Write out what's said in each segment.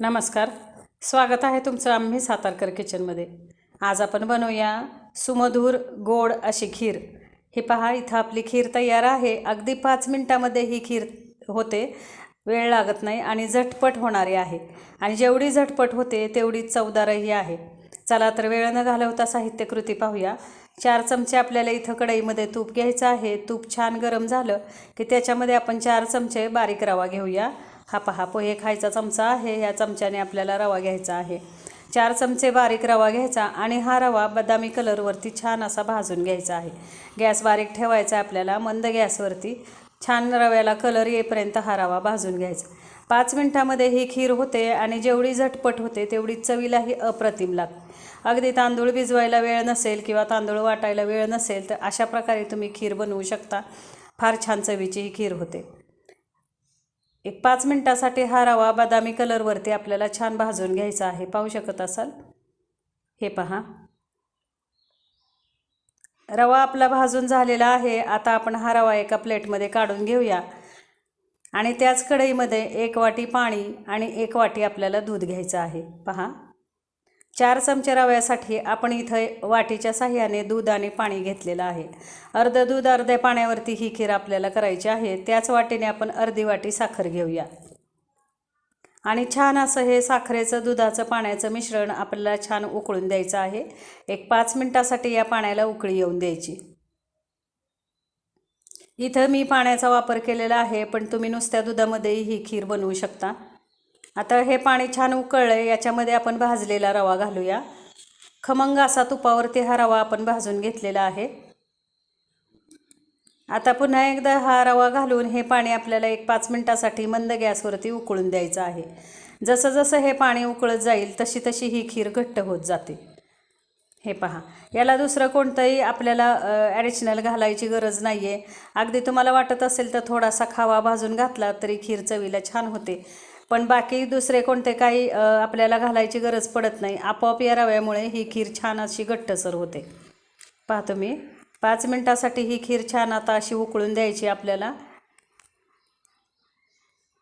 नमस्कार. स्वागत आहे तुमचं आम्ही सातारकर किचनमध्ये. आज आपण बनवूया सुमधूर गोड अशी खीर. ही पहा इथं आपली खीर तयार आहे. अगदी पाच मिनटामध्ये ही खीर होते. वेळ लागत नाही आणि झटपट होणारी आहे. आणि जेवढी झटपट होते तेवढी चवदारही आहे. चला तर वेळ न घालवता साहित्यकृती पाहूया. चार चमचे आपल्याला इथं कढईमध्ये तूप घ्यायचं आहे. तूप छान गरम झालं की त्याच्यामध्ये आपण चार चमचे बारीक रवा घेऊया. हा पहा पोहे खायचा चमचा आहे या चमच्याने आपल्याला रवा घ्यायचा आहे. चार चमचे बारीक रवा घ्यायचा आणि हा रवा बदामी कलरवरती छान असा भाजून घ्यायचा आहे. गॅस बारीक ठेवायचा आहे आपल्याला मंद गॅसवरती. छान रव्याला कलर येईपर्यंत हा रवा भाजून घ्यायचा. पाच मिनटामध्ये ही खीर होते आणि जेवढी झटपट होते तेवढी चवीलाही अप्रतिम लागते. अगदी तांदूळ भिजवायला वेळ नसेल किंवा तांदूळ वाटायला वेळ नसेल तर अशा प्रकारे तुम्ही खीर बनवू शकता. फार छान चवीची ही खीर होते. एक पाच मिनटासाठी हा रवा बदामी कलरवरती आपल्याला छान भाजून घ्यायचा आहे. पाहू शकत असाल? हे पहा. रवा आपला भाजून झालेला आहे. आता आपण हा रवा एका प्लेटमध्ये काढून घेऊया. आणि त्याच कढईमध्ये एक वाटी पाणी आणि एक वाटी आपल्याला दूध घ्यायचं आहे. पहा. चार चमचे रव्यासाठी आपण इथं वाटीच्या साह्याने दूध आणि पाणी घेतलेलं आहे. अर्ध दूध अर्ध्या पाण्यावरती ही खीर आपल्याला करायची आहे. त्याच वाटीने आपण अर्धी वाटी साखर घेऊया. आणि छान असं हे साखरेचं दुधाचं पाण्याचं मिश्रण आपल्याला छान उकळून द्यायचं आहे. एक पाच मिनटासाठी या पाण्याला उकळी येऊन द्यायची. इथं मी पाण्याचा वापर केलेला आहे पण तुम्ही नुसत्या दुधामध्येही ही खीर बनवू शकता. आता हे पाणी छान उकळलं आहे याच्यामध्ये आपण भाजलेला रवा घालूया. खमंग असा तुपावरती हा रवा आपण भाजून घेतलेला आहे. आता पुन्हा एकदा हा रवा घालून हे पाणी आपल्याला एक पाच मिनटासाठी मंद गॅसवरती उकळून द्यायचं आहे. जसं जसं हे पाणी उकळत जाईल तशी तशी ही खीर घट्ट होत जाते. हे पहा याला दुसरं कोणतंही आपल्याला ॲडिशनल घालायची गरज नाही आहे अगदी तुम्हाला वाटत असेल तर थोडासा खावा भाजून घातला तरी खीर चवीला छान होते. पण बाकी दुसरे कोणते काही आपल्याला घालायची गरज पडत नाही. आपोआप या रव्यामुळे ही खीर छान अशी घट्टसर होते. पाहतो मी पाच मिनटासाठी ही खीर छान आता अशी उकळून द्यायची आपल्याला.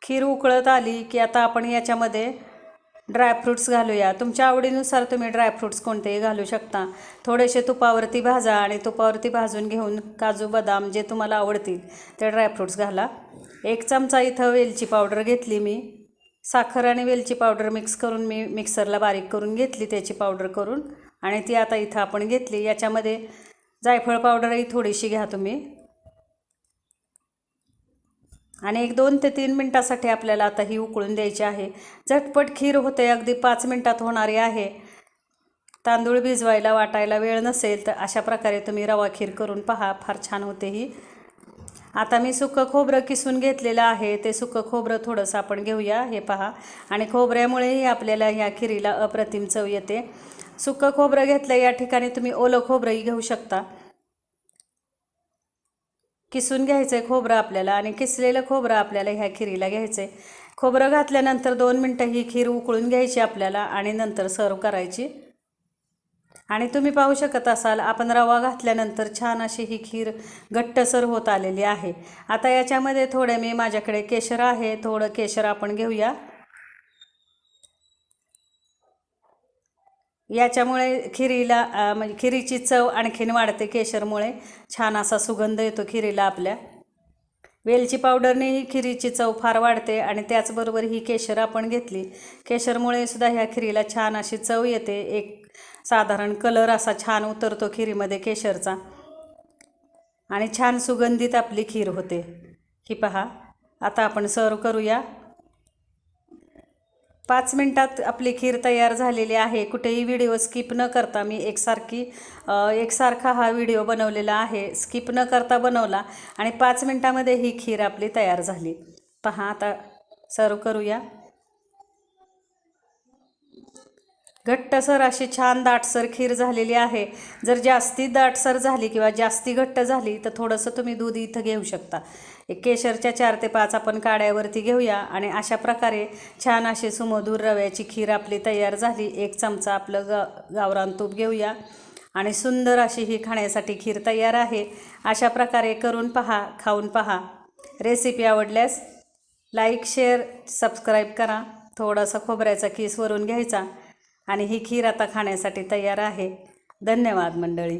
खीर उकळत आली की आता आपण याच्यामध्ये ड्रायफ्रूट्स घालूया. तुमच्या आवडीनुसार तुम्ही ड्रायफ्रूट्स कोणतेही घालू शकता. थोडेसे तुपावरती भाजा आणि तुपावरती भाजून घेऊन काजू बदाम जे तुम्हाला आवडतील ते ड्रायफ्रूट्स घाला. एक चमचा इथं वेलची पावडर घेतली मी. साखर आणि वेलची पावडर मिक्स करून मी मिक्सरला बारीक करून घेतली त्याची पावडर करून. आणि ती आता इथं आपण घेतली. याच्यामध्ये जायफळ पावडरही थोडीशी घ्या तुम्ही. आणि एक दोन ते तीन मिनटासाठी आपल्याला आता ही उकळून द्यायची आहे. झटपट खीर होते अगदी पाच मिनटात होणारी आहे. तांदूळ भिजवायला वाटायला वेळ नसेल तर अशा प्रकारे तुम्ही रवा खीर करून पहा. फार छान होते ही. आता मी सुकं खोबरं किसून घेतलेलं आहे. ते सुकं खोबरं थोडंसं आपण घेऊया. हे पहा. आणि खोबऱ्यामुळेही आपल्याला ह्या खिरीला अप्रतिम चव येते. सुकं खोबरं घेतलं या ठिकाणी तुम्ही ओलं खोबरंही घेऊ शकता. किसून घ्यायचं आहे खोबरं आपल्याला आणि किसलेलं खोबरं आपल्याला ह्या खिरीला घ्यायचं आहे खोबरं घातल्यानंतर दोन मिनटं ही खीर उकळून घ्यायची आपल्याला आणि नंतर सर्व करायची. आणि तुम्ही पाहू शकत असाल आपण रवा घातल्यानंतर छान अशी ही खीर घट्टसर होत आलेली आहे. आता याच्यामध्ये थोडे मी माझ्याकडे केशर आहे थोडं केशर आपण घेऊया. याच्यामुळे खिरीला म्हणजे खिरीची चव आणखीन वाढते केशरमुळे. छान असा सुगंध येतो खिरीला आपल्या. वेलची पावडरने ही खिरीची चव फार वाढते आणि त्याचबरोबर ही केशर आपण घेतली. केशरमुळे सुद्धा ह्या खिरीला छान अशी चव येते एक साधारण कलर असा छान उतरतो खिरीमध्ये केशरचा. आणि छान सुगंधित आपली खीर होते. ही पहा आता आपण सर्व करूया. पाच मिनटात आपली खीर तयार झालेली आहे. कुठेही व्हिडिओ स्किप न करता मी एकसारखी एकसारखा हा व्हिडिओ बनवलेला आहे. स्किप न करता बनवला आणि पाच मिनटामध्ये ही खीर आपली तयार झाली. पहा आता सर्व करूया. घट्टसर अशी छान दाटसर खीर झालेली आहे. जर जास्ती दाटसर झाली किंवा जास्ती घट्ट झाली तर थोडंसं तुम्ही दूध इथं घेऊ शकता. एक केशरच्या चार ते पाच आपण काड्यावरती घेऊया आणि अशा प्रकारे छान अशी सुमधूर रव्याची खीर आपली तयार झाली. एक चमचा आपलं गा गावरान तूप घेऊया. आणि सुंदर अशी ही खाण्यासाठी खीर तयार आहे. अशा प्रकारे करून पहा खाऊन पहा. रेसिपी आवडल्यास लाईक शेअर सबस्क्राईब करा. थोडासा खोबऱ्याचा किस वरून घ्यायचा. आणि ही खीर आता खाण्यासाठी तयार आहे. धन्यवाद मंडळी.